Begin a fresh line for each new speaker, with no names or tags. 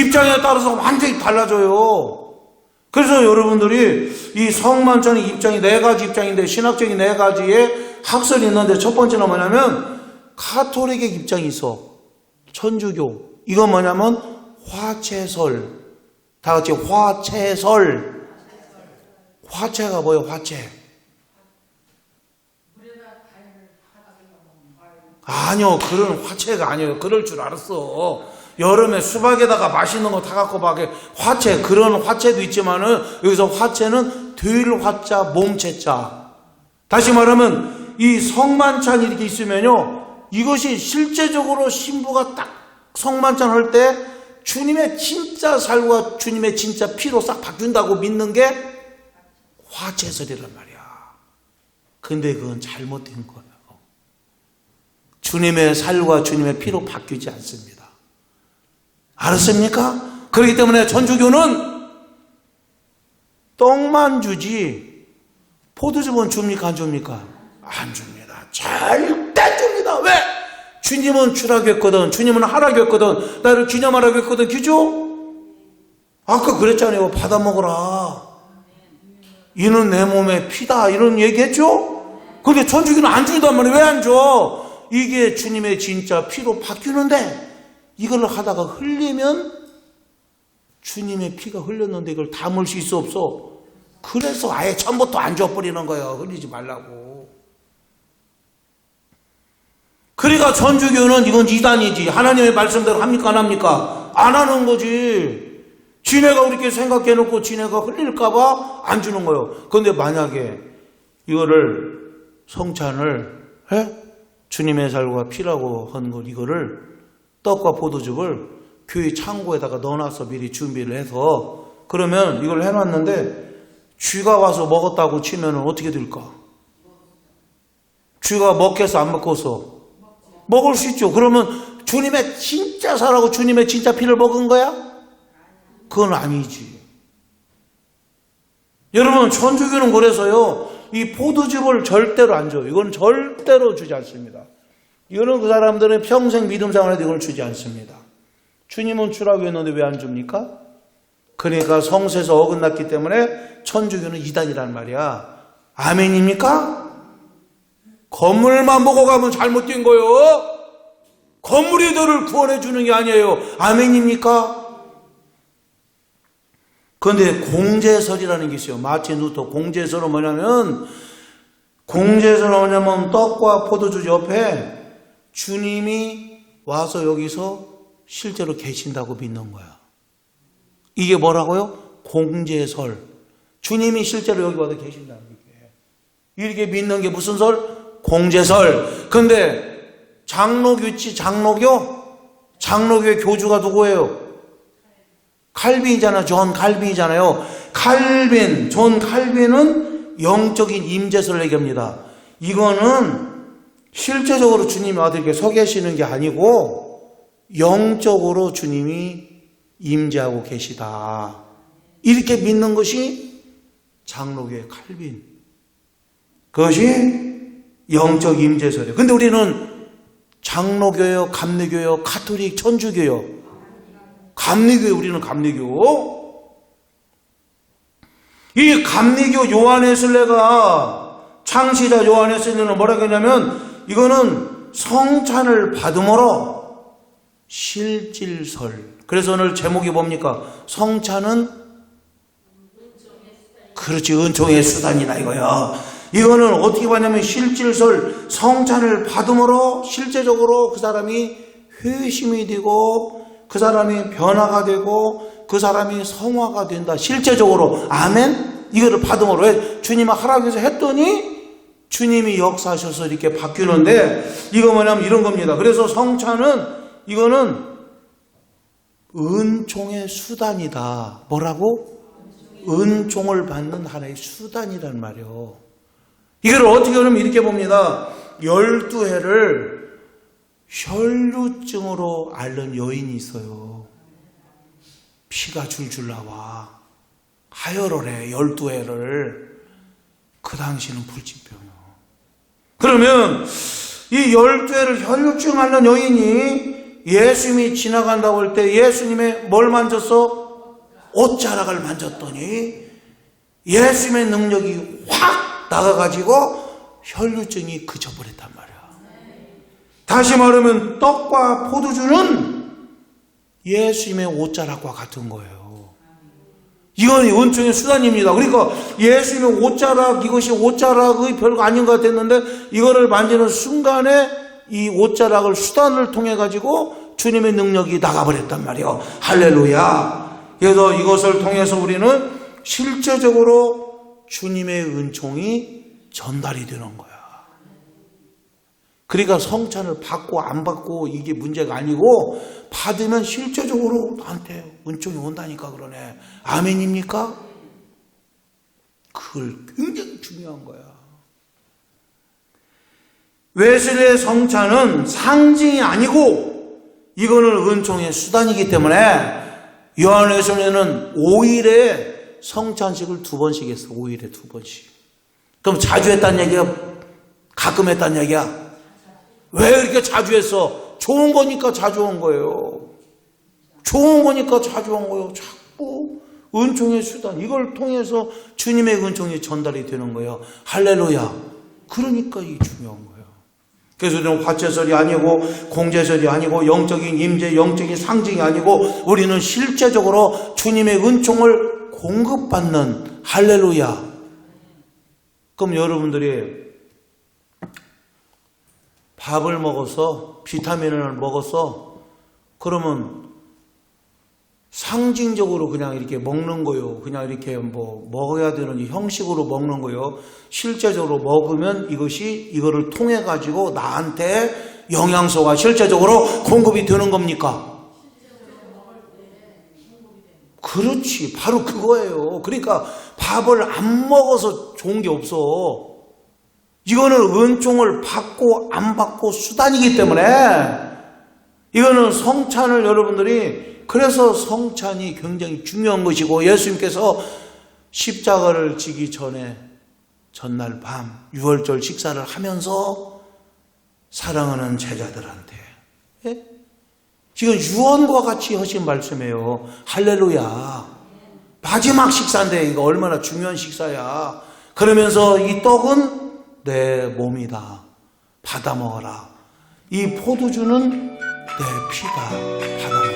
입장에 따라서 완전히 달라져요. 그래서 여러분들이 이 성만찬의 입장이 네 가지 입장인데 신학적인 네 가지의 학설이 있는데 첫 번째는 뭐냐면 카톨릭의 입장이 있어. 천주교. 이건 뭐냐면 화채설. 다 같이 화채설. 화채가 뭐예요? 화채. 아니요, 그런 화채가 아니에요. 그럴 줄 알았어. 여름에 수박에다가 맛있는 거다 갖고 박에 화채 그런 화채도 있지만은 여기서 화채는 될 화자 몸채자. 다시 말하면 이 성만찬 이렇게 있으면요. 이것이 실제적으로 신부가 딱 성만찬 할 때 주님의 진짜 살과 주님의 진짜 피로 싹 바뀐다고 믿는 게 화채설이란 말이야. 근데 그건 잘못된 거예요. 주님의 살과 주님의 피로 바뀌지 않습니다. 알았습니까? 그렇기 때문에 천주교는 떡만 주지 포도즙은 줍니까 안 줍니까? 안 줍니다. 절대 줍니다. 왜? 주님은 주라고 했거든. 주님은 하라고 했거든. 나를 기념하라고 했거든. 기죠? 아까 그랬잖아요. 받아 먹어라. 이는 내 몸의 피다. 이런 얘기했죠? 근데 천주교는 안 준단 말이에요. 왜 안 줘? 이게 주님의 진짜 피로 바뀌는데 이걸 하다가 흘리면 주님의 피가 흘렸는데 이걸 담을 수 있어 없어? 그래서 아예 처음부터 안 줘버리는 거예요. 흘리지 말라고. 그러니까 천주교는 이건 이단이지. 하나님의 말씀대로 합니까 안 합니까? 안 하는 거지. 지네가 우리께 생각해놓고 지네가 흘릴까봐 안 주는 거예요. 그런데 만약에 이거를 성찬을 해? 주님의 살과 피라고 한 걸 이거를 떡과 포도즙을 교회 창고에다가 넣어놔서 미리 준비를 해서 그러면 이걸 해놨는데 쥐가 와서 먹었다고 치면 어떻게 될까? 쥐가 먹겠어 안 먹겠어? 먹을 수 있죠. 그러면 주님의 진짜 살하고 주님의 진짜 피를 먹은 거야? 그건 아니지. 여러분 천주교는 그래서요. 이 포도즙을 절대로 안 줘요. 이건 절대로 주지 않습니다. 이거는 그 사람들은 평생 믿음 생활에도 이걸 주지 않습니다. 주님은 주라고 했는데 왜 안 줍니까? 그러니까 성세에서 어긋났기 때문에 천주교는 이단이란 말이야. 아멘입니까? 건물만 보고 가면 잘못된 거요. 건물이 너를 구원해 주는 게 아니에요. 아멘입니까? 그런데 공제설이라는 게 있어요. 마틴 루터 공제설은 뭐냐면 공제설은 뭐냐면 떡과 포도주 옆에 주님이 와서 여기서 실제로 계신다고 믿는 거야. 이게 뭐라고요? 공제설. 주님이 실제로 여기 와서 계신다는 얘기예요. 이렇게 믿는 게 무슨 설? 공제설. 근데 장로교 있지, 장로교? 장로교의 교주가 누구예요? 칼빈이잖아. 존 칼빈이잖아요. 칼빈, 존 칼빈은 영적인 임재설을 얘기합니다. 이거는 실제적으로 주님이 와서 이렇게 서 계시는 게 아니고 영적으로 주님이 임재하고 계시다. 이렇게 믿는 것이 장로교의 칼빈. 그것이 영적 임재설이에요. 근데 우리는 장로교요, 감리교요, 카톨릭, 천주교요. 감리교 우리는 감리교. 이 감리교 요한의 순례가 창시자 요한의 순례는 뭐라고 했냐면 이거는 성찬을 받음으로 실질설. 그래서 오늘 제목이 뭡니까? 성찬은 그렇지 은총의 수단이다 이거야. 이거는 어떻게 봤냐면 실질설 성찬을 받음으로 실제적으로 그 사람이 회심이 되고 그 사람이 변화가 되고 그 사람이 성화가 된다. 실제적으로 아멘. 이거를 받음으로 왜 주님 하라고 해서 했더니 주님이 역사하셔서 이렇게 바뀌는데 이거 뭐냐면 이런 겁니다. 그래서 성찬은 이거는 은총의 수단이다. 뭐라고? 은총을 받는 하나의 수단이란 말이요. 이걸 어떻게 보면 이렇게 봅니다. 열두 해를 혈루증으로 앓는 여인이 있어요. 피가 줄줄 나와. 하혈을 해, 열두 해를. 그 당시는 불치병이요. 그러면 이 혈루증 앓는 여인이 예수님이 지나간다고 할 때 예수님의 뭘 만졌어? 옷자락을 만졌더니 예수님의 능력이 확 나가가지고 혈류증이 그쳐버렸단 말이야. 다시 말하면 떡과 포도주는 예수님의 옷자락과 같은 거예요. 이건 은총의 수단입니다. 그러니까 예수님의 옷자락, 이것이 옷자락의 별거 아닌 것 같았는데 이거를 만지는 순간에 이 옷자락을 수단을 통해 가지고 주님의 능력이 나가버렸단 말이에요. 할렐루야. 그래서 이것을 통해서 우리는 실제적으로 주님의 은총이 전달이 되는 거야. 그러니까 성찬을 받고 안 받고 이게 문제가 아니고 받으면 실제적으로 나한테 은총이 온다니까 그러네. 아멘입니까? 그걸 굉장히 중요한 거야. 외슬의 성찬은 상징이 아니고 이거는 은총의 수단이기 때문에 요한에서는 5일에 성찬식을 두 번씩 했어. 5일에 두 번씩. 그럼 자주 했다는 얘기야? 가끔 했다는 얘기야? 왜 이렇게 자주 했어? 좋은 거니까 자주 한 거예요. 좋은 거니까 자주 한 거예요. 자꾸 은총의 수단 이걸 통해서 주님의 은총이 전달이 되는 거예요. 할렐루야. 그러니까 이 중요한 거예요. 그래서 우리는 화채설이 아니고 공제설이 아니고 영적인 임재, 영적인 상징이 아니고 우리는 실제적으로 주님의 은총을 공급받는 할렐루야. 그럼 여러분들이 밥을 먹어서 비타민을 먹어서 그러면 상징적으로 그냥 이렇게 먹는 거요. 그냥 이렇게 뭐 먹어야 되는 형식으로 먹는 거요. 실제적으로 먹으면 이것이 이거를 통해 가지고 나한테 영양소가 실제적으로 공급이 되는 겁니까? 그렇지. 바로 그거예요. 그러니까 밥을 안 먹어서 좋은 게 없어. 이거는 은총을 받고 안 받고 수단이기 때문에 이거는 성찬을 여러분들이 그래서 성찬이 굉장히 중요한 것이고 예수님께서 십자가를 지기 전에 전날 밤 유월절 식사를 하면서 사랑하는 제자들한테 예? 지금 유언과 같이 하신 말씀이에요. 할렐루야. 마지막 식사인데 이거 얼마나 중요한 식사야. 그러면서 이 떡은 내 몸이다. 받아 먹어라. 이 포도주는 내 피다. 받아 먹어라.